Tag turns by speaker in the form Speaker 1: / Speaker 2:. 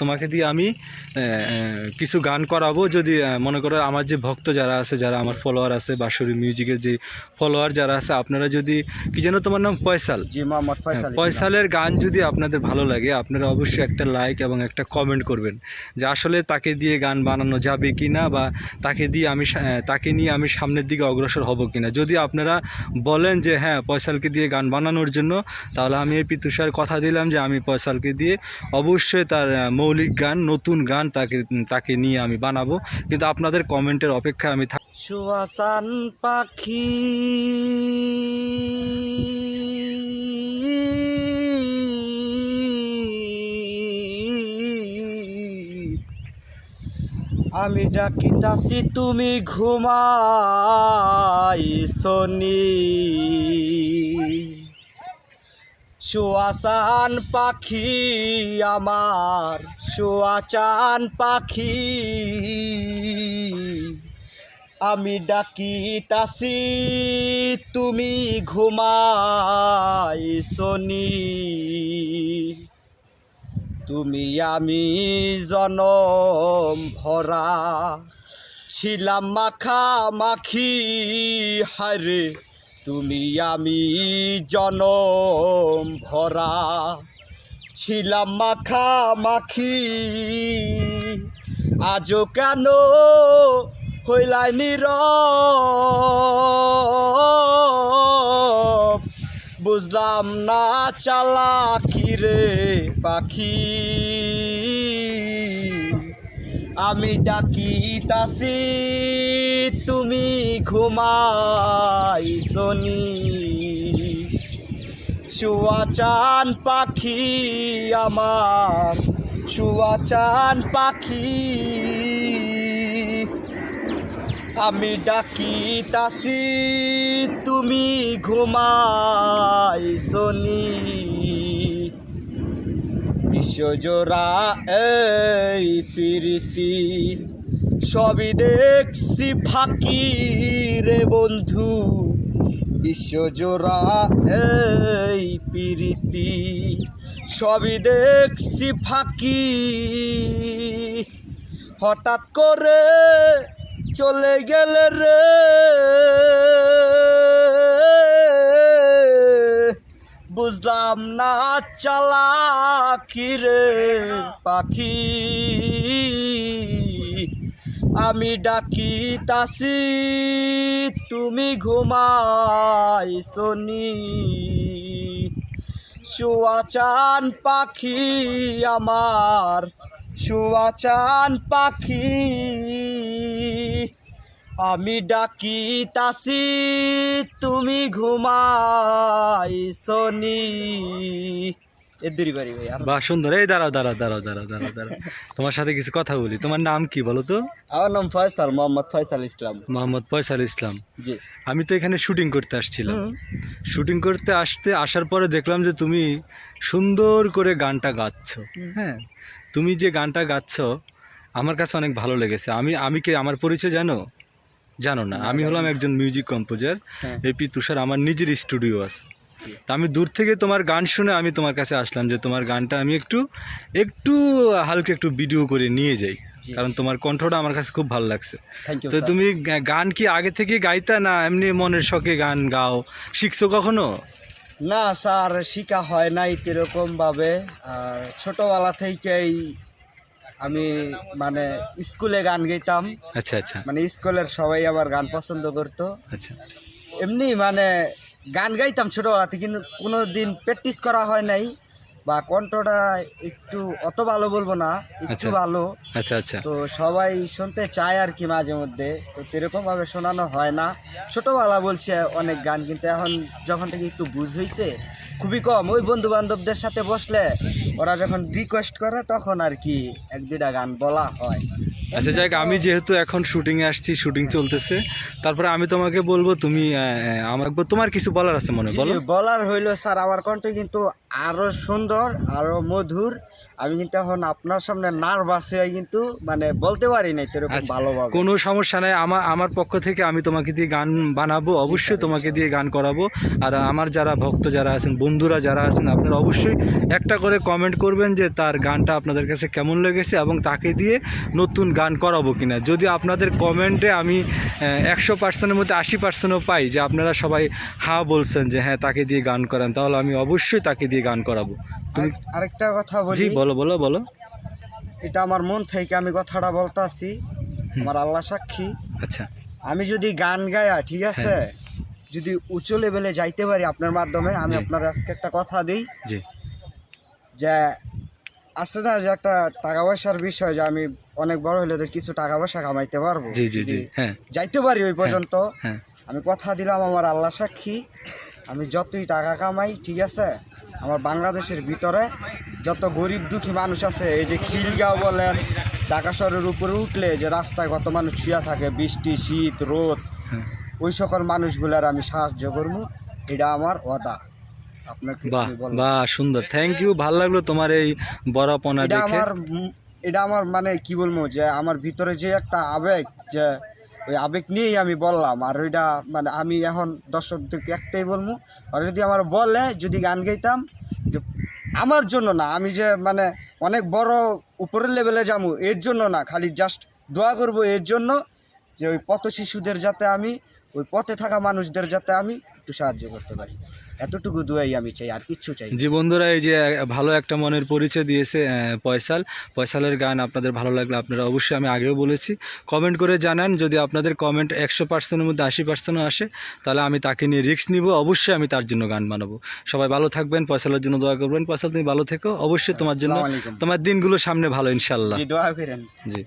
Speaker 1: তোমাকে দিয়ে আমি কিছু গান করাবো। যদি মনে করো আমার যে ভক্ত যারা আছে যারা আমার ফলোয়ার আছে বাঁশুরি মিউজিকের যে ফলোয়ার যারা আছে আপনারা যদি কি যেন তোমার নাম? পয়সাল
Speaker 2: ফয়সাল
Speaker 1: হ্যাঁ, পয়সালের গান যদি আপনাদের ভালো লাগে আপনারা অবশ্যই একটা লাইক এবং একটা কমেন্ট করবেন। যে আসলে তাকে দিয়ে গান বানানো যাবে কি না বা তাকে দিয়ে আমি তাকে নিয়ে আমি সামনের দিকে অগ্রসর হব কি না যদি আপনারা বলেন যে হ্যাঁ পয়সালকে দিয়ে গান বানানোর জন্য তাহলে আমি এই পিতুষার কথা দিলাম যে আমি পয়সালকে দিয়ে অবশ্যই তার আহ, মৌলিক গান, নতুন গান তাকে তাকে নিয়ে আমি বানাবো। কিন্তু আপনাদের কমেন্টের অপেক্ষায় আমি থাক
Speaker 2: সুয়াসান পাখি আমি ডাকিতাছি, তুমি ঘুমাই সনি। সুয়াসান পাখি আমার সুয়াচান পাখি, আমি ডাকিতাছি, তুমি ঘুমাই সনি তুমি আমি জনম ভরা, ছিলাম মাখা মাখি হারে তুমি আমি জনম ভরা। ছিলাম মাখা মাখি। আজও কেন হইলাই নির বুঝলাম না চালাকি রে পাখি। আমি ডাকিতাছি, তুমি ঘুমাই শনি সুয়াচান পাখি আমার সুয়াচান পাখি। আমি ডাকিতাছি তুমি ঘুমাই শনি। বিশ্বজোড়া এই প্রীতি সবই দেখছি ফাঁকি রে বন্ধু। বিশ্বজোড়া এই প্রীতি। সবই দেখছি ফাঁকি। হঠাৎ করে চলে গেলে রে। বুঝলাম না চালা রে পাখি। আমি ডাকিতাছি, তুমি ঘুমাই শনি সুয়াচান পাখি আমার, সুয়াচান পাখি। আমি ডাকিতাছি, তুমি ঘুমাই শনি এদেরই বাড়ি ভাই আর
Speaker 1: সুন্দর এই দাঁড়াও দাঁড়াও দাঁড়াও দাঁড়াও দাঁড়াও দাঁড়াও। তোমার সাথে কিছু কথা বলি। তোমার নাম কি বলো তো?
Speaker 2: আমার নাম ফয়সাল মোহাম্মদ ফয়সাল ইসলাম।
Speaker 1: মোহাম্মদ পয়সাল ইসলাম।
Speaker 2: জি।
Speaker 1: আমি তো এখানে শুটিং করতে আসছিলাম। শুটিং করতে আসতে আসার পরে দেখলাম যে তুমি সুন্দর করে গানটা গাচ্ছ। হ্যাঁ তুমি যে গানটা গাচ্ছ আমার কাছে অনেক ভালো লেগেছে। আমি আমি কে আমার পরিচয় জানো? জানো না। আমি হলাম একজন মিউজিক কম্পোজার।
Speaker 2: হ্যাঁ।
Speaker 1: এপি তুষার আমার নিজের স্টুডিও আছে। তা আমি দূর থেকে তোমার গান শুনে আমি তোমার কাছে আসলাম যে তোমার গানটা আমি একটু একটু হালকা একটু ভিডিও করে নিয়ে যাই। কারণ তোমার কণ্ঠটা আমার কাছে খুব ভালো লাগছে। তো তুমি গান কি আগে থেকে গাইতা না এমনি মনের শখে গান গাও? শিখছো কখনো?
Speaker 2: না স্যার শিখা হয় নাই এরকম ভাবে। আর ছোটবেলা থেকেই আমি মানে স্কুলে গান গাইতাম।
Speaker 1: আচ্ছা আচ্ছা।
Speaker 2: মানে স্কুলের সবাই আমার গান পছন্দ করতো।
Speaker 1: আচ্ছা।
Speaker 2: এমনি মানে গান গাইতাম ছোটোবেলাতে কিন্তু কোনো দিন প্র্যাকটিস করা হয় নাই বা কণ্ঠটা একটু অত ভালো বলব না একটু
Speaker 1: আচ্ছা।
Speaker 2: ভালো।
Speaker 1: আচ্ছা আচ্ছা।
Speaker 2: তো সবাই শুনতে চায় আর কি মাঝে মধ্যে তো এরকম ভাবে শোনানো হয় না। ছোটবেলা বলছে অনেক গান কিন্তু এখন যখন থেকে একটু বুঝ হয়েছে খুবই কম। ওই বন্ধু বান্ধবদের সাথে বসলে ওরা যখন রিকোয়েস্ট করে তখন আর কি এক দুটা গান বলা হয়।
Speaker 1: আচ্ছা যাক আমি যেহেতু এখন শুটিংয়ে আসছি শুটিং চলতেছে। তারপরে আমি তোমাকে বলব তুমি আমার তোমার কিছু বলার আছে মনে বলো।
Speaker 2: বলার হইল স্যার আমার কণ্ঠ কিন্তু আরও সুন্দর আরও মধুর। আমি কিন্তু এখন আপনার সামনে নার্ভাস হয়ে কিন্তু মানে বলতে পারি নাই এরকম
Speaker 1: আচ্ছা,
Speaker 2: ভালোভাবে।
Speaker 1: কোনো সমস্যা নাই। আমার আমার পক্ষ থেকে আমি তোমাকে দিয়ে গান বানাবো অবশ্যই তোমাকে দিয়ে গান করাবো। আর আমার যারা ভক্ত যারা আছেন বন্ধুরা যারা আছেন আপনারা অবশ্যই একটা করে কমেন্ট করবেন যে তার গানটা আপনাদের কাছে কেমন লেগেছে এবং তাকে দিয়ে নতুন গান করাবো কিনা? যদি আপনাদের কমেন্টে আমি একশো পার্সেন্টের মধ্যে আশি পার্সেন্টও পাই যে আপনারা সবাই হ্যাঁ বলছেন যে হ্যাঁ তাকে দিয়ে গান করান তাহলে আমি অবশ্যই তাকে দিয়ে গান করাবো। তুমি
Speaker 2: আরেকটা কথা বলি।
Speaker 1: বলো বলো বলো।
Speaker 2: এটা আমার মন থেকে আমি কথাটা বলতাছি আমার আল্লাহ সাক্ষী।
Speaker 1: আচ্ছা।
Speaker 2: আমি যদি গান গায়া ঠিক আছে? যদি উঁচু লেভেলে যাইতে পারি আপনার মাধ্যমে আমি আপনার আজকে একটা কথা দিই।
Speaker 1: জি।
Speaker 2: যে আছে না যে একটা টাকা পয়সার বিষয় যে আমি অনেক বড় হলে তো কিছু টাকা পয়সা কামাইতে পারব?
Speaker 1: জি জি জি হ্যাঁ।
Speaker 2: যাইতে পারি ওই পর্যন্ত।
Speaker 1: হ্যাঁ।
Speaker 2: আমি কথা দিলাম আমার আল্লাহ সাক্ষী। আমি যতই টাকা কামাই ঠিক আছে? আমার বাংলাদেশের ভিতরে যত গরিব দুঃখী মানুষ আছে এই যে খিলগাঁও বলেন ঢাকা শহরের উপরে উঠলে যে রাস্তায় কত মানুষ শুয়ে থাকে বৃষ্টি শীত রোদ
Speaker 1: হ্যাঁ।
Speaker 2: ওই সকল মানুষগুলার আমি সাহায্য করব। এটা আমার আপনাকে
Speaker 1: বাহ সুন্দর। থ্যাংক ইউ ভালো লাগল তোমার এই বড়াপনা দেখে।
Speaker 2: আমার এটা আমার মানে কি বলব যে আমার ভিতরে যে একটা আবেগ যে ওই আবেগ নিয়েই আমি বললাম। আর ওইটা মানে আমি এখন দর্শকদেরকে একটাই বলব আর যদি আমার বলে যদি গান গাইতাম যে আমার জন্য না আমি যে মানে অনেক বড় উপরের লেভেলে যাব এর জন্য না খালি জাস্ট দোয়া করব এর জন্য যে ওই পথ শিশুদের যাতে আমি ওই পথে থাকা মানুষদের যাতে আমি একটু সাহায্য করতে পারি। এতটুকু দোয়াই আমি চাই আর কিচ্ছু চাই
Speaker 1: জি বন্ধুরা এই যে ভালো একটা মনের পরিচয় দিয়েছে পয়সাল। পয়সালের গান আপনাদের ভালো লাগলে আপনারা অবশ্যই আমি আগেও বলেছি। কমেন্ট করে জানান যদি আপনাদের কমেন্ট একশো পার্সেন্টের মধ্যে আশি পার্সেন্টও আসে তাহলে আমি তাকে নিয়ে রিস্ক নিব অবশ্যই আমি তার জন্য গান বানাবো। সবাই ভালো থাকবেন পয়সালের জন্য দোয়া করবেন। পয়সাল তুমি ভালো থেকো। অবশ্যই তোমার জন্য তোমার দিনগুলো সামনে ভালো ইনশাল্লাহ।
Speaker 2: দোয়া করেন।
Speaker 1: জি।